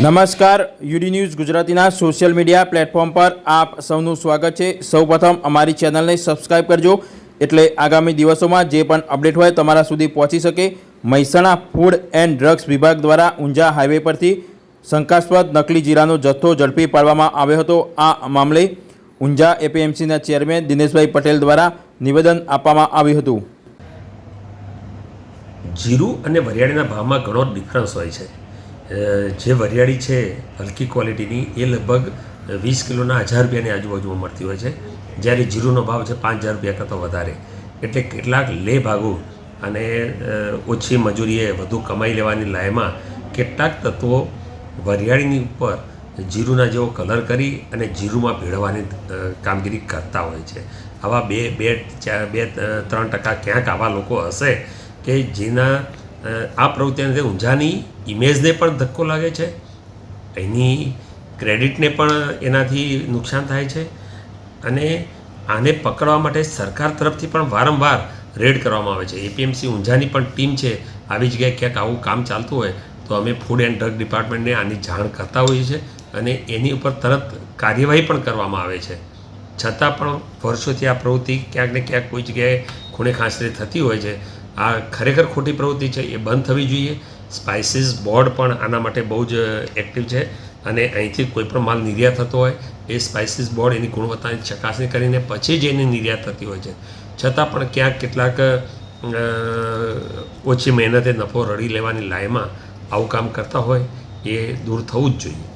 નમસ્કાર, UD news ગુજરાતીના social media platform પર આપ સૌનું સ્વાગત છે. સૌપ્રથમ અમારી ચેનલને સબસ્ક્રાઇબ કરજો, એટલે આગામી દિવસોમાં જે પણ અપડેટ હોય તમારા સુધી પહોંચી શકે. મહેસાણા ફૂડ એન્ડ ડ્રગ્સ વિભાગ દ્વારા ઊંઝા હાઈવે પરથી શંકાસ્પદ નકલી જીરાનો જથ્થો ઝડપી પાડવામાં આવ્યો હતો. આ મામલે ઊંઝા એપીએમસીના ચેરમેન દિનેશભાઈ પટેલ દ્વારા નિવેદન આપવામાં આવ્યું હતું. જીરું અને વરિયાળીના ભાવમાં ઘણો ડિફરન્સ હોય છે. જે વરિયાળી છે, હલકી ક્વોલિટીની, એ લગભગ વીસ કિલોના હજાર રૂપિયાની આજુબાજુમાં મળતી હોય છે. જ્યારે જીરુનો ભાવ છે પાંચ હજાર રૂપિયા કરતાં વધારે. એટલે કેટલાક લે ભાગો અને ઓછી મજૂરીએ વધુ કમાઈ લેવાની લાયમાં કેટલાક તત્વો વરિયાળીની ઉપર જીરુના જેવો કલર કરી અને જીરુમાં ભેળવાની કામગીરી કરતા હોય છે. આવા બે બે, ચાર, બે ત્રણ ટકા ક્યાંક આવા લોકો હશે કે જેના આ પ્રવૃત્તિને ઊંઝાની ઇમેજને પણ ધક્કો લાગે છે. એની ક્રેડિટને પણ એનાથી નુકસાન થાય છે. અને આને પકડવા માટે સરકાર તરફથી પણ વારંવાર રેડ કરવામાં આવે છે. એપીએમસી ઊંઝાની પણ ટીમ છે. આવી જગ્યાએ ક્યાંક આવું કામ ચાલતું હોય તો અમે ફૂડ એન્ડ ડ્રગ ડિપાર્ટમેન્ટને આની જાણ કરતા હોઈએ છીએ અને એની ઉપર તરત કાર્યવાહી પણ કરવામાં આવે છે. છતાં પણ વર્ષોથી આ પ્રવૃત્તિ ક્યાંક ને ક્યાંક કોઈ જગ્યાએ ખૂણે ખાંસરે થતી હોય છે. આ ખરેખર ખોટી પ્રવૃત્તિ છે, એ બંધ થવી જોઈએ. સ્પાઇસીસ બોર્ડ પણ આના માટે બહુ જ એક્ટિવ છે. અને અહીંથી કોઈ પણ માલ નિર્યાત થતો હોય, એ સ્પાઇસીસ બોર્ડ એની ગુણવત્તાની ચકાસણી કરીને પછી જ એની નિર્યાત થતી હોય છે. છતાં પણ ક્યાંક કેટલાક ઓછી મહેનતે નફો રડી લેવાની લાયમાં આવું કામ કરતા હોય, એ દૂર થવું જ જોઈએ.